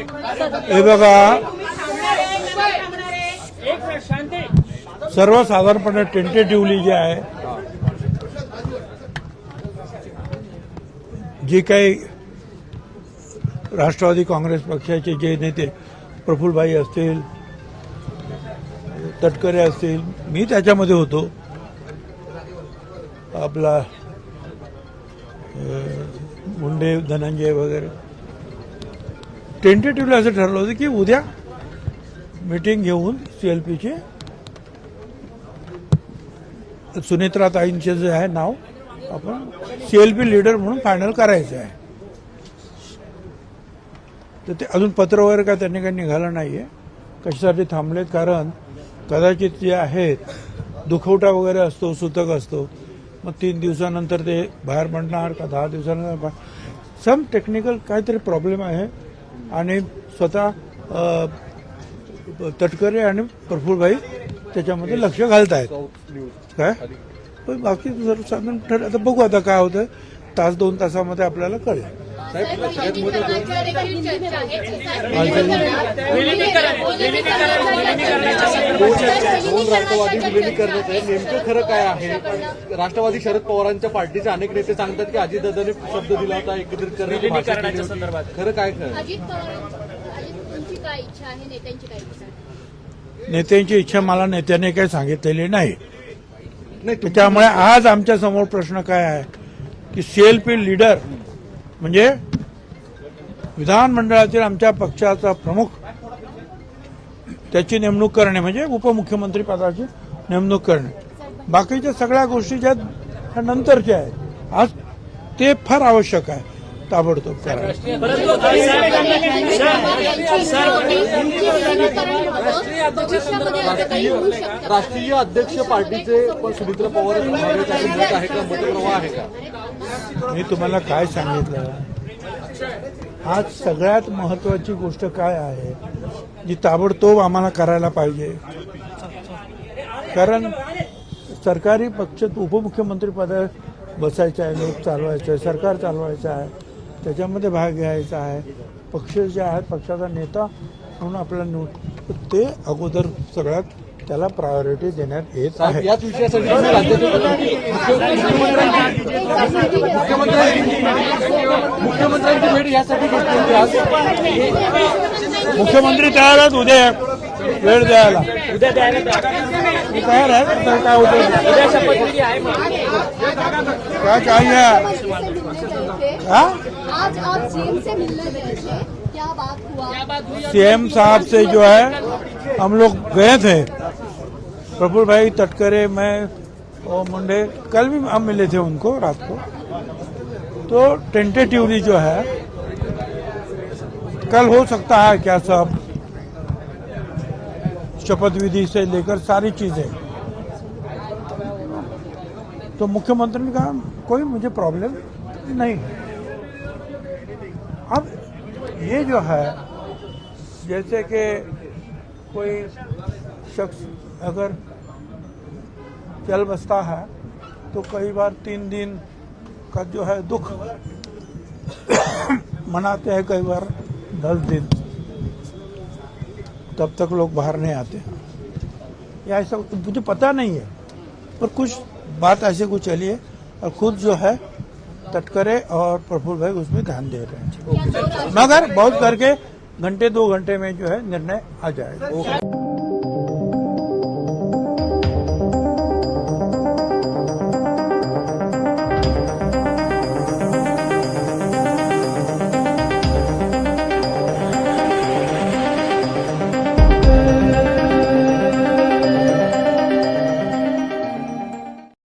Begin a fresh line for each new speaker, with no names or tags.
हे बघा. सर्वसाधारणपणे टेंटेटिव्हली जे आहे जे काही राष्ट्रवादी काँग्रेस पक्षाचे जे नेते प्रफुल्लभाई असतील तटकरे असतील मी त्याच्यामध्ये होतो. आपला मुंडे धनंजय वगैरे. टेंटेटिव्हली असं ठरलं होतं की उद्या मीटिंग घेऊन सीएलपीचे सुनेत्रा ताईंचे जे आहे नाव आपण सीएलपी लीडर म्हणून फायनल करायचं आहे. तर ते अजून पत्र वगैरे काय त्यांनी काही निघालं नाही आहे कशासाठी थांबलेत? कारण कदाचित जे आहेत दुखवटा वगैरे असतो सुतक असतो. मग तीन दिवसानंतर ते बाहेर पडणार का दहा दिवसानंतर? सम टेक्निकल काहीतरी प्रॉब्लेम आहे. आणि स्वतः तटकरे आणि प्रफुल्लभाई त्याच्यामध्ये लक्ष घालतायत काय? पण बाकी सर्वसाधारण ठर आता बघू आता काय होतं तास दोन तासामध्ये आपल्याला कळेल.
राष्ट्रवादी विलिनीकरणाचं आहे नेमकं खरं काय आहे राष्ट्रवादी शरद पवारांच्या पार्टीचे अनेक नेते सांगतात की अजितदादांनी शब्द दिला होता एकत्रित करण्याची भाषा केली होती. खरं काय खरं
नेत्यांची इच्छा
मला नेत्याने काही सांगितलेली नाही त्याच्यामुळे आज आमच्यासमोर प्रश्न काय आहे की सीएलपी लीडर म्हणजे विधानमंडळातील आमच्या पक्षाचा प्रमुख त्याची नेमणूक करणे म्हणजे उपमुख्यमंत्री पदाची नेमणूक करणे. बाकीच्या सगळ्या गोष्टी ज्या आहेत, नंतरच्या आहेत आज ते फार आवश्यक आहे. ताबडतोब करायला
राष्ट्रीय अध्यक्ष पार्टीचे पण सुमित्रा पवार आहे का मतप्रवाह आहे का?
मी तुम्हाला काय सांगितलं? आज सगळ्यात महत्वाची गोष्ट काय आहे? जी ताबडतोब आम्हाला करायला पाहिजे. कारण सरकारी पक्ष उपमुख्यमंत्री पदावर बसायचं आहे लोक चालवायचं आहे सरकार चालवायचं आहे. त्याच्यामध्ये भाग घ्यायचा आहे. पक्ष जे आहेत पक्षाचा नेता म्हणून आपल्याला निवड ते अगोदर सगळ्यात त्याला प्रायोरिटी देण्यात येत आहे.
याच विषयासाठी मुख्यमंत्र्यांची भेट यासाठी
मुख्यमंत्री तयार आहेत उद्या. वेळ द्यायला.
उद्या
तयार आहे तर काय होतं? काय काय आहे? हाँ?
आज आप सीएम से मिलने गए थे। क्या बात हुआ?
सीएम साहब से जो है हम लोग गए थे। प्रफुल्ल भाई तटकरे मैं और मुंडे कल भी हम मिले थे उनको रात को। तो टेंटेटिवली जो है कल हो सकता है क्या सब? शपथ विधि से लेकर सारी चीज़ें। तो मुख्यमंत्री ने कहा कोई मुझे प्रॉब्लम नहीं है। अब ये जो है, जैसे कि कोई शख्स अगर चल बसता है तो कई बार तीन दिन का जो है दुख मनाते हैं, कई बार दस दिन। तब तक लोग बाहर नहीं आते या ऐसा मुझे पता नहीं है, पर कुछ बात ऐसे कुछ चली है, और खुद जो है तटकरे और प्रफुल्ल भाई उसमें ध्यान दे रहे हैं। मगर बहुत करके घंटे दो घंटे में जो है निर्णय आ जाएगा।